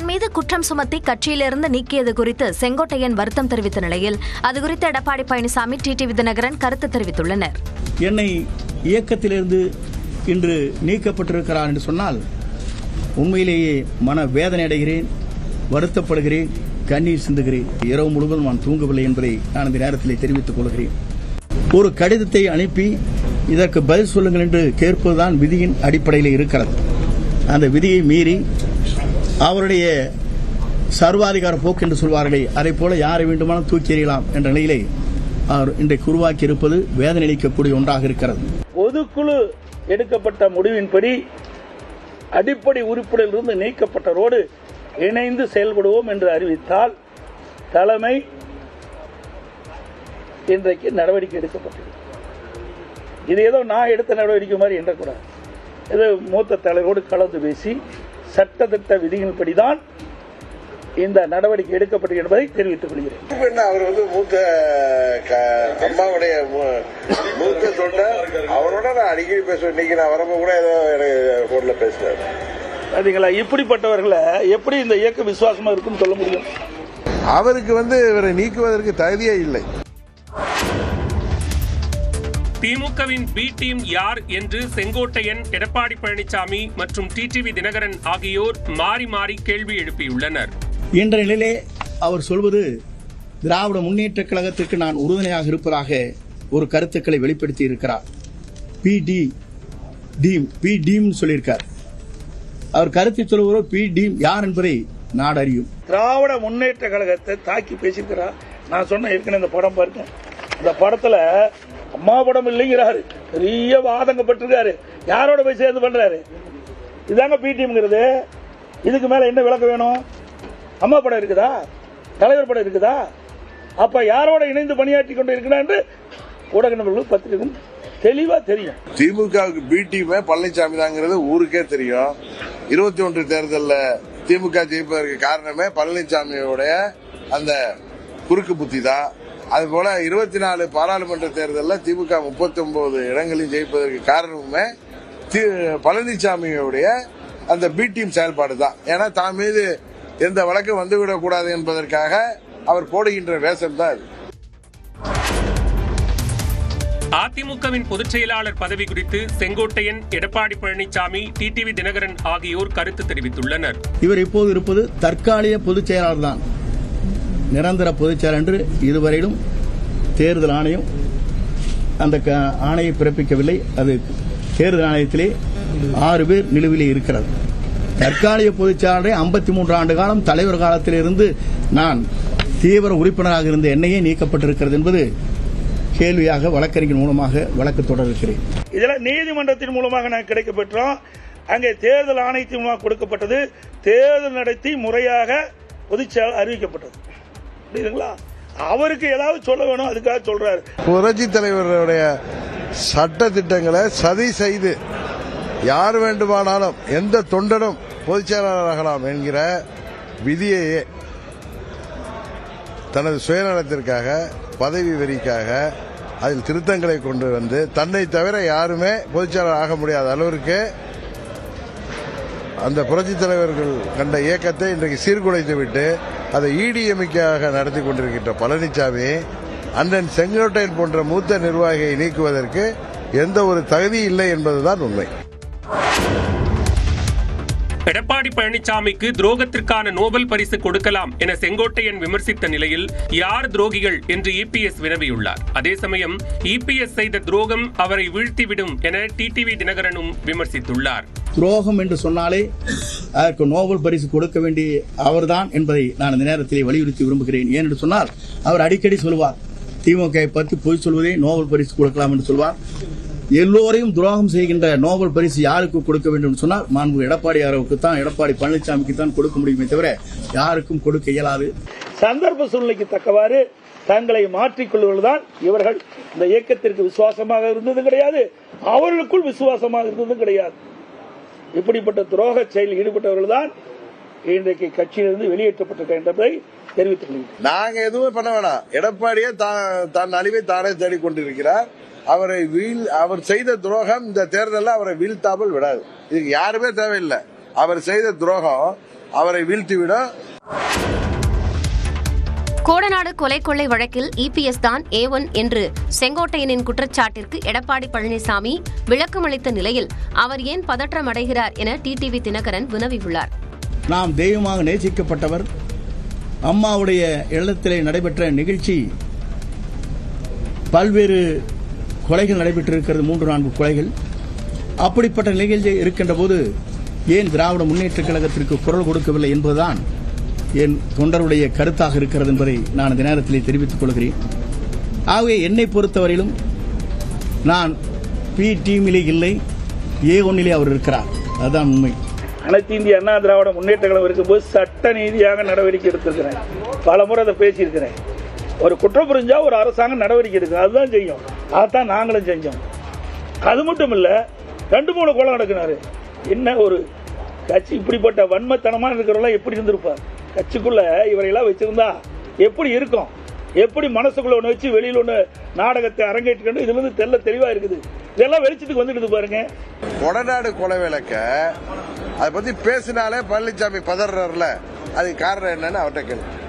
தன் மீது குற்றம் சுமத்தி கட்சியிலிருந்து நீக்கியது குறித்து செங்கோட்டையன் வருத்தம் தெரிவித்த நிலையில் அது குறித்து எடப்பாடி பழனிசாமி டிடிவி தினகரன் கருத்து தெரிவித்துள்ளனர். என்னை இயக்கத்திலிருந்து இன்று நீக்கப்பட்டிருக்கிறார் என்று சொன்னால் உண்மையிலேயே மன வேதனை அடைகிறேன் வருத்தப்படுகிறேன் கண்ணீர் சிந்துகிறேன். இரவு முழுவதும் நான் தூங்கவில்லை என்பதை நான் இந்த நேரத்தில் தெரிவித்துக் கொள்கிறேன். ஒரு கடிதத்தை அனுப்பி இதற்கு பதில் சொல்லுங்கள் என்று கேட்பதுதான் விதியின் அடிப்படையில் இருக்கிறது. அந்த விதியை மீறி அவருடைய சர்வாதிகார போக்கு என்று சொல்வார்களே அதை போல யாரை வேண்டுமானாலும் தூக்கி எறியலாம் என்ற நிலையிலே அவர் இன்றைக்கு உருவாக்கி இருப்பது வேதனையளிக்கக்கூடிய ஒன்றாக இருக்கிறது. பொதுக்குழு எடுக்கப்பட்ட முடிவின்படி அடிப்படை உறுப்பினரிலிருந்து நீக்கப்பட்டரோடு இணைந்து செயல்படுவோம் என்று அறிவித்தால் தலைமை இன்றைக்கு நடவடிக்கை எடுக்கப்பட்டது இது ஏதோ நான் எடுத்த நடவடிக்கை மாதிரி எண்ணக்கூடாது இது மூத்த தலைவரோடு கலந்து பேசி சட்டத்திட்ட விதியின்படிதான் இந்த நடவடிக்கை எடுக்கப்பட்டது என்பதை தெரிவித்துக் கொள்கிறேன். இப்ப என்ன அவர் வந்து மூத்த அம்மாவுடைய மூத்த தொண்டர் அவரோட நான் அடிக்கடி பேசுவேன். இன்னைக்கு நான் வரப்போ கூட ஏதோ எனக்கு போன்ல பேசுறாரு. பாத்தீங்களா? இப்படிப்பட்டவர்களை எப்படி இந்த இயக்கம் விசுவாசமா இருக்குன்னு சொல்ல முடியும்? அவருக்கு வந்து இவரை நீக்குவதற்கு தகுதியே இல்லை. திமுகவின் பி டீம் யார் என்று செங்கோட்டையன் எடப்பாடி பழனிசாமி மற்றும் டிடிவி தினகரன் ஆகியோர் மாறி மாறி கேள்வி எழுப்பியுள்ளனர். என்ற நிலையிலே அவர் சொல்வது திராவிட முன்னேற்றக் கழகத்திற்கு நான் உறுதுணையாக இருப்பதாக ஒரு கருத்துக்களை வெளிப்படுத்தி இருக்கிறார். B T team B team சொல்லியிருக்கார். அவர் கருத்தை சொல்லுவரோ பி டீம் யார் என்பதை நாடு அறியும். திராவிட முன்னேற்ற கழகத்தை தாக்கி பேசியிருக்கிறார். நான் சொன்ன ஏற்கனவே இந்த படம் பாருங்க. இந்த படத்துல அம்மா படம் இல்லைங்கிறாரு. பெரிய வாதங்கப்பட்டிருக்காரு யாரோட போய் சேர்ந்து பண்றாரு? இதாங்க பிடிஎம்ங்கிறது இதுக்கு மேல என்ன விளக்கம் வேணும்? அம்மா படம் இருக்குதா? தலைவர் படம் இருக்குதா? அப்ப யாரோட இணைந்து பணியாற்றி கொண்டு இருக்கிறான் என்று ஊடக நபர்களுக்கு பத்திரிகைக்கும் தெளிவா தெரியும். திமுகவுக்கு பி டீமே பழனிசாமி தாங்கிறது ஊருக்கே தெரியும். இருபத்தி ஒன்று தேர்தலில் திமுக ஜெயிப்பதற்கு காரணமே பழனிசாமியோடைய அந்த குறுக்கு புத்தி தான். அதுபோல இருபத்தி நாலு பாராளுமன்ற தேர்தலில் திமுக முப்பத்தி ஒன்பது இடங்களில் ஜெயிப்பதற்கு காரணமே தி- பழனிசாமியுடைய அந்த பி டீம் செயல்பாடு தான் ஏன்னா தான் மீது எந்த வழக்கும் வந்துவிடக்கூடாது என்பதற்காக அவர் போடுகின்ற வேஷம் தான் இது அதிமுகவின் பொதுச் செயலாளர் பதவி குறித்து Sengottaiyan Edappadi Palaniswami T T V Dhinakaran ஆகியோர் கருத்து தெரிவித்துள்ளனர். இவர் இப்போது இருப்பது தற்காலிக பொதுச் செயலாளர் தான் நிரந்தர பொதுச்செயலர் என்று இதுவரையிலும் தேர்தல் ஆணையம் அந்த க- ஆணையை பிறப்பிக்கவில்லை. அது தேர்தல் ஆணையத்திலே ஆறு பேர் நிலுவிலே இருக்கிறது தற்காலிக பொதுச்செயலாளரை ஐம்பத்தி மூன்று ஆண்டு காலம் தலைவர் காலத்திலிருந்து நான் தீவிர உறுப்பினராக இருந்த என்னையே நீக்கப்பட்டிருக்கிறது என்பது கேள்வியாக வழக்கறிஞர் மூலமாக வழக்கு தொடர்கிறேன். இதில் நீதிமன்றத்தின் மூலமாக நான் கிடைக்க பெற்றோம். அங்கே தேர்தல் ஆணையத்தின் மூலமாக கொடுக்கப்பட்டது. தேர்தல் நடத்தி முறையாக பொதுச்செயலாளர் அறிவிக்கப்பட்டது. புரியுதுங்களா? அவருக்கு ஏதாவது சொல்ல வேணும் அதுக்காக சொல்றாரு. புரட்சி தலைவருடைய சட்ட திட்டங்களை சதி செய்து யார் வேண்டுமானாலும் எந்த தொண்டனும் பொதுச் செயலாளராகலாம் என்கிற விதியையே தனது சுயநலத்திற்காக பதவி வெறிக்காக அதில் திருத்தங்களை கொண்டு வந்து தன்னை தவிர யாருமே பொதுச்செயலாளர் ஆக முடியாத அளவிற்கு அந்த புரட்சி தலைவர்கள் கண்ட இயக்கத்தை இன்றைக்கு சீர்குலைத்து விட்டு அதை இடிஎம்காக நடத்தி கொண்டிருக்கின்ற பழனிசாமி அண்ணன் செங்கோட்டையன் போன்ற மூத்த நிர்வாகியை நீக்குவதற்கு எந்த ஒரு தகுதி இல்லை என்பதுதான் உண்மை. எடப்பாடி பழனிசாமிக்கு துரோகத்திற்கான நோபல் பரிசு கொடுக்கலாம் என செங்கோட்டையன் விமர்சித்த நிலையில் யார் துரோகிகள் என்று இபிஎஸ் வினவியுள்ளார். அதே சமயம் இபிஎஸ் செய்த துரோகம் அவரை வீழ்த்திவிடும் என டிடிவி தினகரனும் விமர்சித்துள்ளார். துரோகம் என்று சொன்னாலே அதற்கு நோபல் பரிசு கொடுக்க வேண்டிய அவர்தான் என்பதை நான் இந்த நேரத்திலே வலியுறுத்தி விரும்புகிறேன். ஏனென்று சொன்னால் அவர் அடிக்கடி சொல்வார் திமுக பற்றி பொய் சொல்வதே நோபல் பரிசு கொடுக்கலாம் என்று சொல்வார். எல்லோரையும் துரோகம் செய்கின்ற நோபல் பரிசு யாருக்கு கொடுக்க வேண்டும் சொன்னால் மாண்பு எடப்பாடியாருக்கு தான் எடப்பாடி பழனிசாமிக்கு தான் கொடுக்க முடியுமே தவிர யாருக்கும் கொடுக்க இயலாது. சந்தர்ப்ப சூழ்நிலைக்கு தக்கவாறு தங்களை மாற்றிக்கொள்வதுதான் இவர்கள் இந்த இயக்கத்திற்கு விசுவாசமாக இருந்ததும் கிடையாது அவர்களுக்குள் விசுவாசமாக இருந்ததும் கிடையாது. இப்படிப்பட்ட துரோக செயலில் ஈடுபட்டவர்கள் தான் இன்றைக்கு கட்சியிலிருந்து வெளியேற்றப்பட்டிருக்க என்பதை தெரிவித்துக் கொள்கிறேன். நாங்க எதுவுமே பண்ண வேணாம். எடப்பாடியே தான் தன் அழிவை தானே தேடிக்கொண்டிருக்கிறார். அவரை வீழ் அவர் செய்த துரோகம் இந்த தேர்தலில் அவரை வீழ்த்தாமல் விடாது. இதுக்கு யாருமே தேவையில்லை. அவர் செய்த துரோகம் அவரை வீழ்த்திவிடும். கோடநாடு கொலை கொள்ளை வழக்கில் இபிஎஸ் தான் ஏ ஒன் என்று செங்கோட்டையனின் குற்றச்சாட்டிற்கு எடப்பாடி பழனிசாமி விளக்கமளித்த நிலையில் அவர் ஏன் பதற்றம் அடைகிறார் என டிடிவி தினகரன் வினவியுள்ளார். நாம் தெய்வமாக நேசிக்கப்பட்டவர் அம்மாவுடைய இல்லத்திலே நடைபெற்ற நிகழ்ச்சி பல்வேறு கொலைகள் நடைபெற்றிருக்கிறது மூன்று நான்கு கொலைகள். அப்படிப்பட்ட நிகழ்ச்சி இருக்கின்ற போது ஏன் திராவிட முன்னேற்றக் கழகத்திற்கு குரல் கொடுக்கவில்லை என்பதுதான் என் தொண்டருடைய கருத்தாக இருக்கிறது என்பதை நான் இந்த நேரத்திலே தெரிவித்துக் கொள்கிறேன். ஆகவே என்னை பொறுத்தவரையிலும் நான் பி டீமிலே இல்லை ஏ ஒன்னிலே அவர் இருக்கிறார். அதுதான் உண்மை. அனைத்து இந்திய அண்ணா திராவிட முன்னேற்ற கழகம் இருக்கும்போது சட்ட நீதியாக நடவடிக்கை எடுத்திருக்கிறேன். பல முறை அதை பேசியிருக்கிறேன். ஒரு குற்றம் புரிஞ்சா ஒரு அரசாங்கம் நடவடிக்கை எடுக்கும். அதுதான் செய்யும். அதைத்தான் நாங்களும் செஞ்சோம். அது மட்டும் இல்லை ரெண்டு மூணு கொலை நடக்கினாரு. என்ன ஒரு கட்சி இப்படிப்பட்ட வன்மத்தனமாக இருக்கிறவங்களாம் எப்படி இருந்திருப்பார்? கட்சிக்குள்ள இவரையெல்லாம் வச்சிருந்தா எப்படி இருக்கும்? எப்படி மனசுக்குள்ள ஒன்று வச்சு வெளியில் ஒன்று நாடகத்தை அரங்கேற்றுக்கணும்? இதுல இருந்து தெல்ல தெளிவா இருக்குது. இதெல்லாம் வெளிச்சத்துக்கு வந்துடுது பாருங்க. கொடநாடு கொலை விளக்க அதை பத்தி பேசினாலே பழனிசாமி பதறாருல அதுக்கு காரணம் என்னன்னு அவர்கிட்ட கேள்வி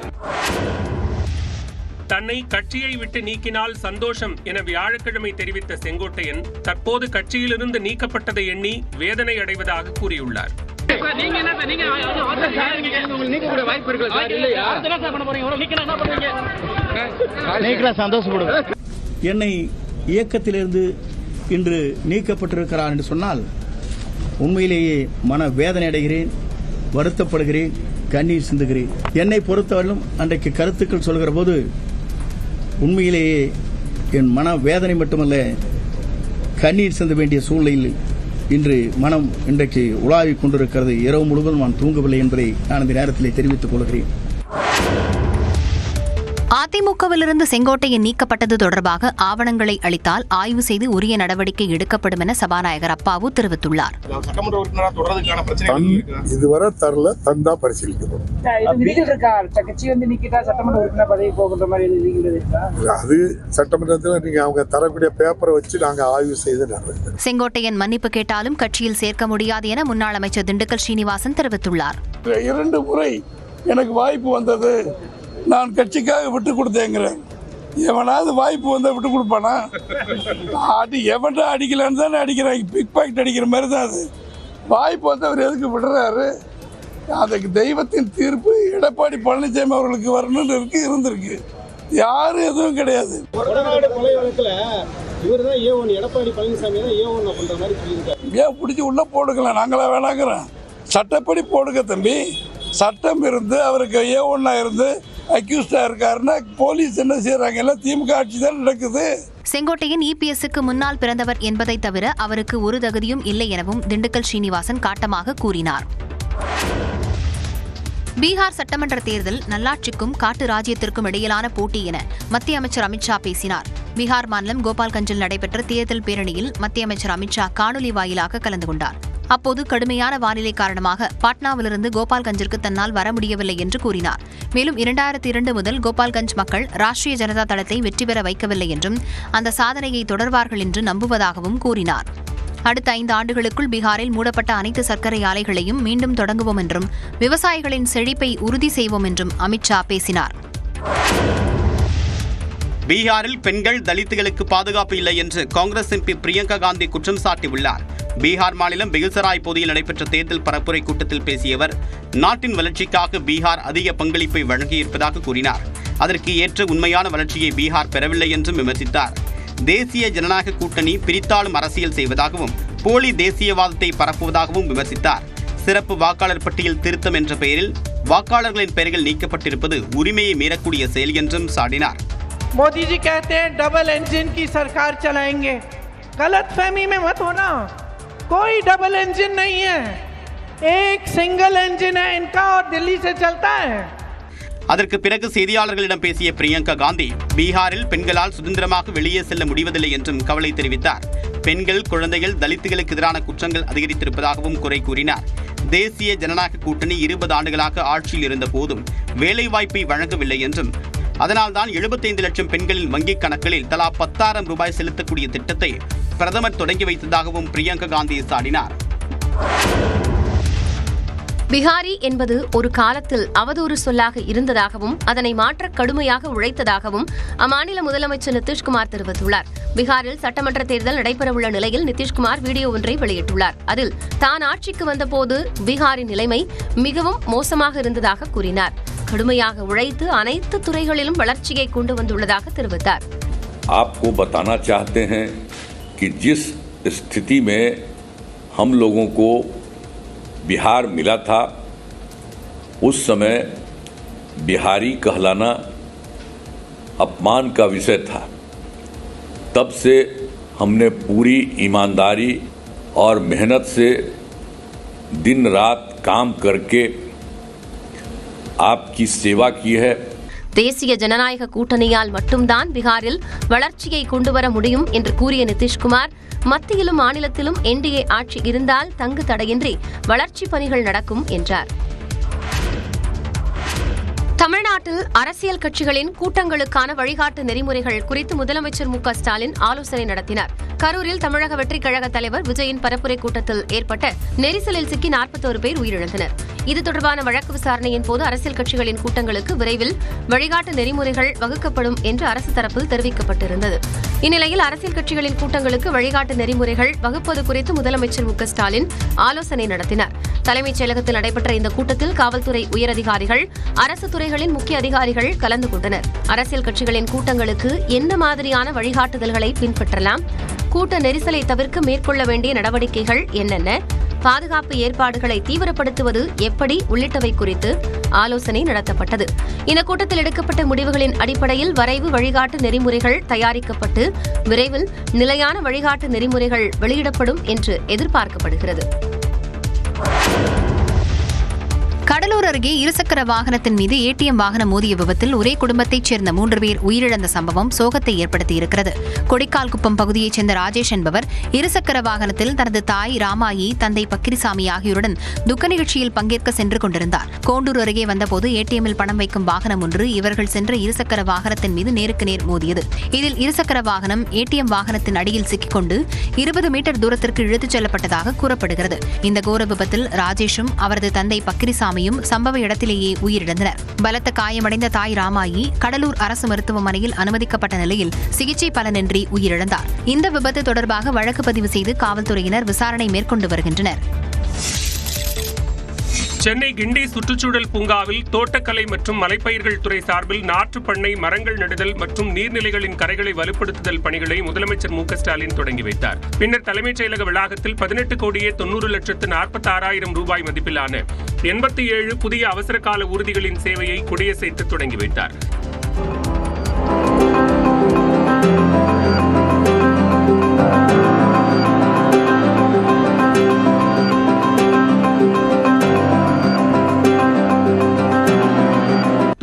தன்னை கட்சியை விட்டு நீக்கினால் சந்தோஷம் என வியாழக்கிழமை தெரிவித்த செங்கோட்டையன் தற்போது கட்சியிலிருந்து நீக்கப்பட்டதை எண்ணி வேதனை அடைவதாக கூறியுள்ளார் என்ன இயக்கத்திலிருந்து இன்று நீக்கப்பட்டிருக்கிறார் என்று சொன்னால் உண்மையிலேயே மன வேதனை அடைகிறேன் வருத்தப்படுகிறேன் கண்ணீர் சிந்துகிறேன் என்னை பொறுத்தவரையிலும் அன்றைக்கு கருத்துக்கள் சொல்கிற போது உண்மையிலேயே என் மன வேதனை மட்டுமல்ல கண்ணீர் செந்த வேண்டிய சூழ்நிலையில் இன்று மனம் இன்றைக்கு உலாவிக் கொண்டிருக்கிறது. இரவு முழுவதும் நான் தூங்கவில்லை என்பதை நான் இந்த நேரத்தில் தெரிவித்துக் கொள்கிறேன். அதிமுகவிலிருந்து செங்கோட்டையன் நீக்கப்பட்டது தொடர்பாக ஆவணங்களை அளித்தால் ஆய்வு செய்து உரிய நடவடிக்கை எடுக்கப்படும் என சபாநாயகர் அப்பாவு தெரிவித்துள்ளார். இதுவரை தரல தந்தா அது சட்டமன்றத்தில் நீங்க அவங்க தரக்கூடிய பேப்பரை வச்சு நாங்க ஆய்வு செய்து செங்கோட்டையன் மன்னிப்பு கேட்டாலும் கட்சியில் சேர்க்க முடியாது என முன்னாள் அமைச்சர் திண்டுக்கல் ஸ்ரீனிவாசன் தெரிவித்துள்ளார். இரண்டு முறை எனக்கு வாய்ப்பு வந்தது. நான் கட்சிக்காக விட்டு கொடுத்தேங்கிறேன். எவனாவது வாய்ப்பு வந்தா விட்டு கொடுப்பானா? அடி எவன்டா அடிக்கலான்னு தானே அடிக்கிறாங்க. பிக் பாக்கெட் அடிக்கிற மாதிரி தான் அது. வாய்ப்பு வந்தவர் எதுக்கு விடுறாரு? அதுக்கு தெய்வத்தின் தீர்ப்பு எடப்பாடி பழனிசாமி அவர்களுக்கு வரணும்னு இருக்கு இருந்திருக்கு. யாரும் எதுவும் கிடையாது. ஏன் பிடிச்சி உள்ள போடுங்களேன் நாங்களா வேணாங்கிறோம். சட்டப்படி போடுங்க தம்பி. சட்டம் இருந்து அவருக்கு ஏ ஒன்னா இருந்து அக்யூஸ்டா இருக்காருன்னா போலீஸ் என்ன செய்யறாங்க எல்லாம் திமுக ஆட்சி தான் நடக்குது. செங்கோட்டையன் இபிஎஸ்க்கு முன்னால் பிறந்தவர் என்பதை தவிர அவருக்கு ஒரு தகுதியும் இல்லை எனவும் திண்டுக்கல் ஸ்ரீனிவாசன் காட்டமாக கூறினார். பீகார் சட்டமன்ற தேர்தல் நல்லாட்சிக்கும் காட்டு ராஜ்யத்திற்கும் இடையிலான போட்டி என மத்திய அமைச்சர் அமித்ஷா பேசினார். பீகார் மாநிலம் கோபால்கஞ்சில் நடைபெற்ற தேர்தல் பேரணியில் மத்திய அமைச்சர் அமித்ஷா காணொலி வாயிலாக கலந்து கொண்டார். அப்போது கடுமையான வானிலை காரணமாக பாட்னாவிலிருந்து கோபால்கஞ்சிற்கு தன்னால் வர முடியவில்லை என்று கூறினார். மேலும் இரண்டாயிரத்தி இரண்டு முதல் கோபால்கஞ்ச் மக்கள் ராஷ்டிரிய ஜனதா தளத்தை வெற்றி பெற வைக்கவில்லை என்றும் அந்த சாதனையை தொடர்வார்கள் என்று நம்புவதாகவும் கூறினார். அடுத்த ஐந்து ஆண்டுகளுக்குள் பீகாரில் மூடப்பட்ட அனைத்து சர்க்கரை ஆலைகளையும் மீண்டும் தொடங்குவோம் என்றும் விவசாயிகளின் செழிப்பை உறுதி செய்வோம் என்றும் அமித்ஷா பேசினார். பீகாரில் பெண்கள் தலித்துகளுக்கு பாதுகாப்பு இல்லை என்று காங்கிரஸ் எம்பி பிரியங்கா காந்தி குற்றம் சாட்டியுள்ளார். பீகார் மாநிலம் பெகுசராய் பகுதியில் நடைபெற்ற தேர்தல் பரப்புரை கூட்டத்தில் பேசிய அவர் நாட்டின் வளர்ச்சிக்காக பீகார் அதிக பங்களிப்பை வழங்கியிருப்பதாக கூறினார் அதற்கு ஏற்ற உண்மையான வளர்ச்சியை பீகார் பெறவில்லை என்றும் விமர்சித்தார் தேசிய ஜனநாயக கூட்டணி பிரித்தாளும் அரசியல் செய்வதாகவும் போலி தேசியவாதத்தை பரப்புவதாகவும் விமர்சித்தார் சிறப்பு வாக்காளர் பட்டியல் திருத்தம் என்ற பெயரில் வாக்காளர்களின் பெயர்கள் நீக்கப்பட்டிருப்பது உரிமையை மீறக்கூடிய செயல் என்றும் சாடினார் मोदी जी कहते हैं डबल इंजन की सरकार चलाएंगे गलत फहमी में मत होना कोई डबल इंजन नहीं है एक सिंगल इंजन है इनका और दिल्ली से चलता है அதற்கு பிறகு செய்தியாளர்களிடம் பேசிய பிரியங்கா காந்தி பீகாரில் பெண்களால் சுதந்திரமாக வெளியே செல்ல முடிவதில்லை என்றும் கவலை தெரிவித்தார் பெண்கள் குழந்தைகள் தலித்துகளுக்கு எதிரான குற்றங்கள் அதிகரித்திருப்பதாகவும் குறை கூறினார் தேசிய ஜனநாயக கூட்டணி இருபது ஆண்டுகளாக ஆட்சியில் இருந்த போதும் வேலைவாய்ப்பை வழங்கவில்லை என்றும் அதனால்தான் எழுபத்தைந்து லட்சம் பெண்களின் வங்கிக் கணக்குகளில் தலா பத்தாயிரம் ரூபாய் செலுத்தக்கூடிய திட்டத்தை பிரதமர் தொடங்கி வைத்ததாகவும் பிரியங்கா காந்தி சாடினார். பிகாரி என்பது ஒரு காலத்தில் அவதூறு சொல்லாக இருந்ததாகவும் அதனை மாற்ற கடுமையாக உழைத்ததாகவும் அம்மாநில முதலமைச்சர் நிதிஷ்குமார் தெரிவித்துள்ளார். பீகாரில் சட்டமன்ற தேர்தல் நடைபெறவுள்ள நிலையில் நிதிஷ்குமார் வீடியோ ஒன்றை வெளியிட்டுள்ளார். அதில் தான் ஆட்சிக்கு வந்தபோது பீகாரின் நிலைமை மிகவும் மோசமாக இருந்ததாக கூறினார். கடுமையாக உழைத்து அனைத்து துறைகளிலும் வளர்ச்சியை கொண்டு வந்துள்ளதாக தெரிவித்தார் आपको बताना चाहते हैं कि जिस स्थिति में हम लोगों को बिहार मिला था उस समय बिहारी कहलाना अपमान का विषय था तब से हमने पूरी ईमानदारी और मेहनत से दिन रात काम करके आपकी सेवा की है தேசிய ஜனநாயக கூட்டணியால் மட்டும்தான் பீகாரில் வளர்ச்சியை கொண்டுவர முடியும் என்று கூறிய நிதிஷ்குமார் மத்தியிலும் மாநிலத்திலும் என்டிஏ ஆட்சி இருந்தால் தங்கு தடையின்றி வளர்ச்சிப் பணிகள் நடக்கும் என்றார் தமிழ்நாட்டில் அரசியல் கட்சிகளின் கூட்டங்களுக்கான வழிகாட்டு நெறிமுறைகள் குறித்து முதலமைச்சர் மு க ஸ்டாலின் ஆலோசனை நடத்தினார் கரூரில் தமிழக வெற்றிக் கழக தலைவர் விஜயின் பரப்புரை கூட்டத்தில் ஏற்பட்ட நெரிசலில் சிக்கி நாற்பத்தோரு பேர் உயிரிழந்தனர் இது தொடர்பான வழக்கு விசாரணையின் போது அரசியல் கட்சிகளின் கூட்டங்களுக்கு விரைவில் வழிகாட்டு நெறிமுறைகள் வகுக்கப்படும் என்று அரசு தரப்பில் தெரிவிக்கப்பட்டிருந்தது. இந்நிலையில் அரசியல் கட்சிகளின் கூட்டங்களுக்கு வழிகாட்டு நெறிமுறைகள் வகுப்பது குறித்து முதலமைச்சர் மு ஸ்டாலின் ஆலோசனை நடத்தினார். தலைமைச் செயலகத்தில் நடைபெற்ற இந்த கூட்டத்தில் காவல்துறை உயரதிகாரிகள் அரசு துறைகளின் முக்கிய அதிகாரிகள் கலந்து கொண்டனர். அரசியல் கட்சிகளின் கூட்டங்களுக்கு என்ன மாதிரியான வழிகாட்டுதல்களை பின்பற்றலாம்? கூட்ட நெரிசலை தவிர்க்க மேற்கொள்ள வேண்டிய நடவடிக்கைகள் என்னென்ன? பாதுகாப்பு ஏற்பாடுகளை தீவிரப்படுத்துவது எப்படி உள்ளிட்டவை குறித்து ஆலோசனை நடத்தப்பட்டது. இந்த கூட்டத்தில் எடுக்கப்பட்ட முடிவுகளின் அடிப்படையில் வரைவு வழிகாட்டு நெறிமுறைகள் தயாரிக்கப்பட்டு விரைவில் நிலையான வழிகாட்டு நெறிமுறைகள் வெளியிடப்படும் என்று எதிர்பார்க்கப்படுகிறது. அருகே இருசக்கர வாகனத்தின் மீது ஏடிஎம் வாகனம் மோதிய விபத்தில் ஒரே குடும்பத்தைச் சேர்ந்த மூன்று பேர் உயிரிழந்த சம்பவம் சோகத்தை ஏற்படுத்தியிருக்கிறது. கொடிக்கால்குப்பம் பகுதியைச் சேர்ந்த ராஜேஷ் என்பவர் இருசக்கர வாகனத்தில் தனது தாய் ராமாயி தந்தை பக்கிரிசாமி ஆகியோருடன் துக்க நிகழ்ச்சியில் பங்கேற்க சென்று கொண்டிருந்தார். கோண்டூர் அருகே வந்தபோது ஏடிஎம்மில் பணம் வைக்கும் வாகனம் ஒன்று இவர்கள் சென்ற இருசக்கர வாகனத்தின் மீது நேருக்கு நேர் மோதியது. இதில் இருசக்கர வாகனம் ஏடிஎம் வாகனத்தின் அடியில் சிக்கிக்கொண்டு இருபது மீட்டர் தூரத்திற்கு இழுத்துச் செல்லப்பட்டதாக கூறப்படுகிறது. இந்த கோர விபத்தில் ராஜேஷும் அவரது தந்தை பக்கிரிசாமியும் சம்பவ இடத்திலேயே உயிரிழந்தனர். பலத்த காயமடைந்த தாய் ராமாயி கடலூர் அரசு மருத்துவமனையில் அனுமதிக்கப்பட்ட நிலையில் சிகிச்சை பலனின்றி உயிரிழந்தார். இந்த விபத்து தொடர்பாக வழக்கு பதிவு செய்து காவல்துறையினர் விசாரணை மேற்கொண்டு வருகின்றனர். சென்னை கிண்டி சுற்றுச்சூழல் பூங்காவில் தோட்டக்கலை மற்றும் மலைப்பயிர்கள் துறை சார்பில் நாற்று பண்ணை மரங்கள் நடுதல் மற்றும் நீர்நிலைகளின் கரைகளை வலுப்படுத்துதல் பணிகளை முதலமைச்சர் மு ஸ்டாலின் தொடங்கி வைத்தார். பின்னர் தலைமைச் செயலக வளாகத்தில் பதினெட்டு கோடியே தொன்னூறு லட்சத்து நாற்பத்தி ஆறாயிரம் ரூபாய் மதிப்பிலான எண்பத்தி ஏழு புதிய அவசர கால ஊர்திகளின் சேவையை கொடியசைத்து தொடங்கி வைத்தார்.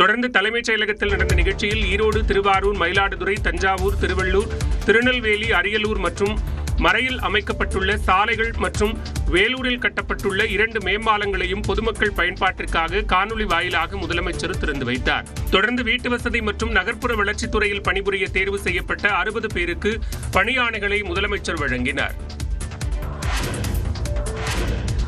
தொடர்ந்து தலைமைச் செயலகத்தில் நடந்த நிகழ்ச்சியில் ஈரோடு திருவாரூர் மயிலாடுதுறை தஞ்சாவூர் திருவள்ளூர் திருநெல்வேலி அரியலூர் மற்றும் மறையில் அமைக்கப்பட்டுள்ள சாலைகள் மற்றும் வேலூரில் கட்டப்பட்டுள்ள இரண்டு மேம்பாலங்களையும் பொதுமக்கள் பயன்பாட்டிற்காக காணொலி வாயிலாக முதலமைச்சர் திறந்து வைத்தார். தொடர்ந்து வீட்டு வசதி மற்றும் நகர்ப்புற வளர்ச்சித்துறையில் பணிபுரிய தேர்வு செய்யப்பட்ட அறுபது பேருக்கு பணியாணைகளை முதலமைச்சர் வழங்கினார்.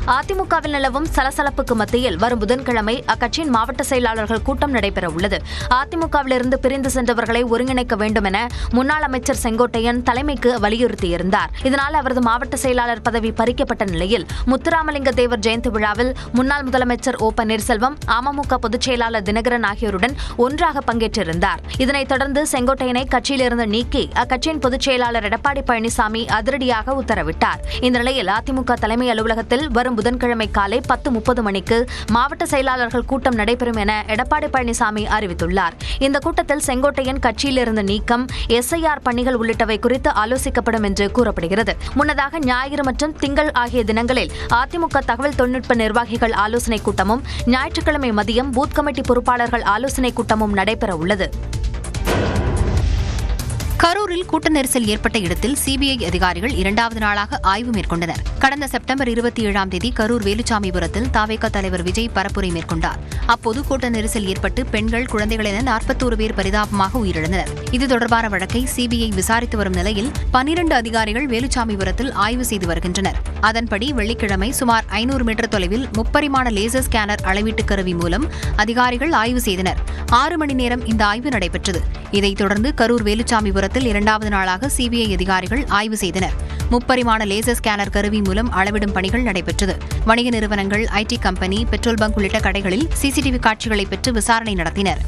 அதிமுகவில் நிலவும் சலசலப்புக்கு மத்தியில் வரும் புதன்கிழமை அக்கட்சியின் மாவட்ட செயலாளர்கள் கூட்டம் நடைபெற உள்ளது அதிமுகவிலிருந்து பிரிந்து சென்றவர்களை ஒருங்கிணைக்க வேண்டும் என முன்னாள் அமைச்சர் செங்கோட்டையன் தலைமைக்கு வலியுறுத்தியிருந்தார். இதனால் அவரது மாவட்ட செயலாளர் பதவி பறிக்கப்பட்ட நிலையில் முத்துராமலிங்க தேவர் ஜெயந்தி விழாவில் முன்னாள் முதலமைச்சர் ஓ பன்னீர்செல்வம் அமமுக பொதுச் செயலாளர் தினகரன் ஆகியோருடன் ஒன்றாக பங்கேற்றிருந்தார். இதனைத் தொடர்ந்து செங்கோட்டையனை கட்சியிலிருந்து நீக்கி அக்கட்சியின் பொதுச் செயலாளர் எடப்பாடி பழனிசாமி அதிரடியாக உத்தரவிட்டார். இந்த நிலையில் அதிமுக தலைமை அலுவலகத்தில் வரும் புதன்கிழமை காலை பத்து முப்பது மணிக்கு மாவட்ட செயலாளர்கள் கூட்டம் நடைபெறும் என எடப்பாடி பழனிசாமி அறிவித்துள்ளார். இந்த கூட்டத்தில் செங்கோட்டையன் கட்சியிலிருந்து நீக்கம் எஸ்ஐஆர் பணிகள் உள்ளிட்டவை குறித்து ஆலோசிக்கப்படும் என்று கூறப்படுகிறது. முன்னதாக ஞாயிறு மற்றும் திங்கள் ஆகிய தினங்களில் அதிமுக தகவல் தொழில்நுட்ப நிர்வாகிகள் ஆலோசனைக் கூட்டமும் ஞாயிற்றுக்கிழமை மதியம் பூத் கமிட்டி பொறுப்பாளர்கள் ஆலோசனைக் கூட்டமும் நடைபெற உள்ளது கரூரில் கூட்ட நெரிசல் ஏற்பட்ட இடத்தில் சிபிஐ அதிகாரிகள் இரண்டாவது நாளாக ஆய்வு மேற்கொண்டனர். கடந்த செப்டம்பர் இருபத்தி ஏழாம் தேதி கரூர் வேலுச்சாமிபுரத்தில் தாவேக தலைவர் விஜய் பரப்புரை மேற்கொண்டார். அப்போது கூட்ட நெரிசல் ஏற்பட்டு பெண்கள் குழந்தைகள் என நாற்பத்தோரு பேர் பரிதாபமாக உயிரிழந்தனர். இது தொடர்பான வழக்கை சிபிஐ விசாரித்து வரும் நிலையில் பனிரண்டு அதிகாரிகள் வேலுச்சாமிபுரத்தில் ஆய்வு செய்து வருகின்றனர். அதன்படி வெள்ளிக்கிழமை சுமார் ஐநூறு மீட்டர் தொலைவில் முப்பரிமாண லேசர் ஸ்கேனர் அளவீட்டு கருவி மூலம் அதிகாரிகள் ஆய்வு செய்தனர். ஆறு மணி நேரம் இந்த ஆய்வு நடைபெற்றது. இதைத் தொடர்ந்து கரூர் வேலுச்சாமிபுரத்தில் இரண்டாவது நாளாக சிபிஐ அதிகாரிகள் ஆய்வு செய்தனர். முப்பரிமாண லேசர் ஸ்கேனர் கருவி மூலம் அளவிடும் பணிகள் நடைபெற்றது. வணிக நிறுவனங்கள் ஐடி கம்பெனி பெட்ரோல் பங்க் உள்ளிட்ட கடைகளில் சிசிடிவி காட்சிகளை பெற்று விசாரணை நடத்தினர்.